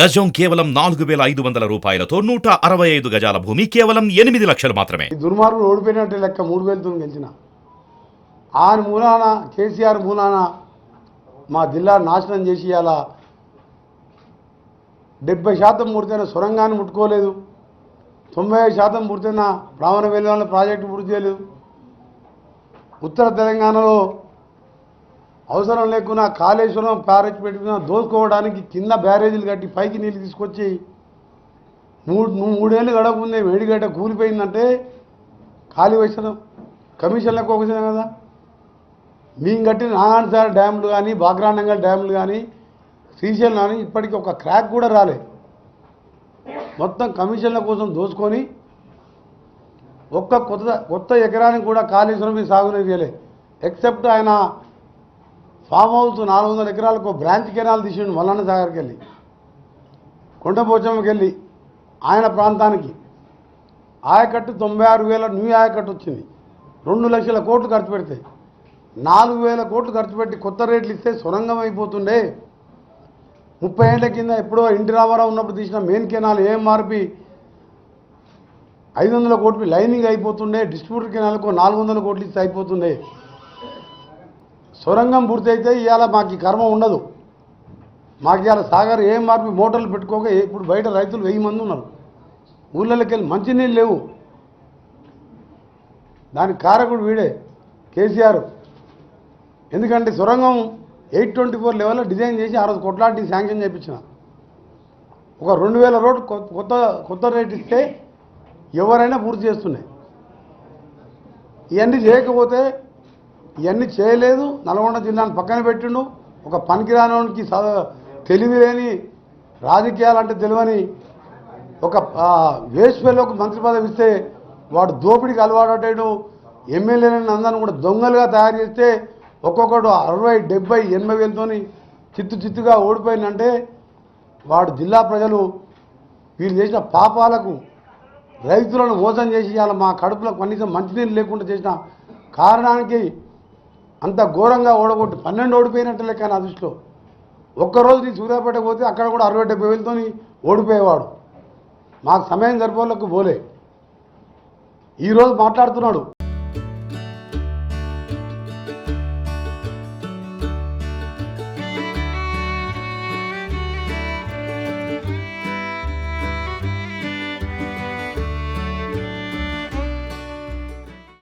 గజం కేవలం నాలుగు వేల ఐదు వందల రూపాయలతో నూట అరవై ఐదు గజాల భూమి కేవలం ఎనిమిది లక్షలు మాత్రమే. ఈ దుర్మార్గులు లెక్క మూడు వేలతో గెలిచిన. ఆయన మూలాన కేసీఆర్ మూలాన మా జిల్లా నాశనం చేసి అలా డెబ్బై శాతం పూర్తయిన సొరంగాన్ని ముట్టుకోలేదు. తొంభై ఐదు శాతం పూర్తయిన బ్రాహ్మణ వెలువల ప్రాజెక్టు పూర్తి చేయలేదు. ఉత్తర తెలంగాణలో అవసరం లేకున్నా కాళేశ్వరం బ్యారేజ్ పెట్టుకున్న దోసుకోవడానికి కింద బ్యారేజీలు కట్టి పైకి నీళ్ళు తీసుకొచ్చి మూడు నువ్వు మూడేళ్ళు గడవకుందే వేడిగడ్డ కూలిపోయిందంటే ఖాళీ వచ్చిన కమిషన్లకు ఒకసారి కదా. మేము కట్టిన నారాయణసాగర్ డ్యాములు కానీ బాగ్రానంగల్ డ్యాములు కానీ శ్రీశైలం కానీ ఇప్పటికీ ఒక క్రాక్ కూడా రాలే. మొత్తం కమిషన్ల కోసం దోసుకొని ఒక్క కొత్త కొత్త ఎకరానికి కూడా కాళేశ్వరం మీద సాగునీరు ఎక్సెప్ట్ ఆయన ఫామ్ హౌస్ నాలుగు వందల ఎకరాలకు బ్రాంచ్ కెనాల్ తీసిండు మల్లన్న సాగర్కి వెళ్ళి కొండపోచమ్మకి వెళ్ళి ఆయన ప్రాంతానికి. ఆయకట్టు తొంభై ఆరు వేల న్యూ ఆయకట్టు వచ్చింది. రెండు లక్షల కోట్లు ఖర్చు పెడితే. నాలుగు వేల కోట్లు ఖర్చు పెట్టి కొత్త రేట్లు ఇస్తే సొరంగం అయిపోతుండే. ముప్పై ఏళ్ళ కింద ఎప్పుడో ఇంటి రామారావు ఉన్నప్పుడు తీసిన మెయిన్ కెనాల్ ఏం మార్పి ఐదు వందల కోట్లు లైనింగ్ అయిపోతుండే. డిస్ట్రిబ్యూటర్ కెనాల్కు నాలుగు వందల కోట్లు ఇస్తే అయిపోతుండే. సొరంగం పూర్తయితే ఇవాళ మాకు కర్మ ఉండదు. మాకు ఇవాళ సాగర్ ఏం మార్పు మోటార్లు పెట్టుకోక ఇప్పుడు బయట రైతులు వెయ్యి మంది ఉన్నారు. ఊళ్ళలోకి వెళ్ళి మంచినీళ్ళు లేవు. దానికి కారకుడు వీడే కేసీఆర్. ఎందుకంటే సొరంగం ఎయిట్ ట్వంటీ ఫోర్ లెవెల్లో డిజైన్ చేసి ఆ రోజు కొట్లాంటి శాంక్షన్ చేయించిన ఒక రెండు వేల రోడ్డు కొత్త కొత్త రేట్ ఇస్తే ఎవరైనా పూర్తి చేస్తున్నాయి. ఇవన్నీ చేయకపోతే ఇవన్నీ చేయలేదు. నల్గొండ జిల్లాను పక్కన పెట్టిండు. ఒక పనికిరానికి తెలివి లేని రాజకీయాలంటే తెలివని ఒక వేసుపల్లికి మంత్రి పదవి ఇస్తే వాడు దోపిడికి అలవాటు ఎమ్మెల్యేలను అందరిని కూడా దొంగలుగా తయారు చేస్తే ఒక్కొక్కడు అరవై డెబ్బై ఎనభై వేలతోని చిత్తు చిత్తుగా ఓడిపోయిందంటే వాడు జిల్లా ప్రజలు వీళ్ళు చేసిన పాపాలకు రైతులను మోసం చేసి ఇవాళ మా కడుపులో కనీసం మంచినీళ్ళు లేకుండా చేసిన కారణానికి అంత ఘోరంగా ఓడగొట్టి పన్నెండు ఓడిపోయినట్టు లెక్క నా దృష్టిలో. ఒక్కరోజు నీ సూర్యాపేట పోతే అక్కడ కూడా అరవై డెబ్బై వేలతో ఓడిపోయేవాడు. మాకు సమయం సరిపోలకు పోలే. ఈరోజు మాట్లాడుతున్నాడు.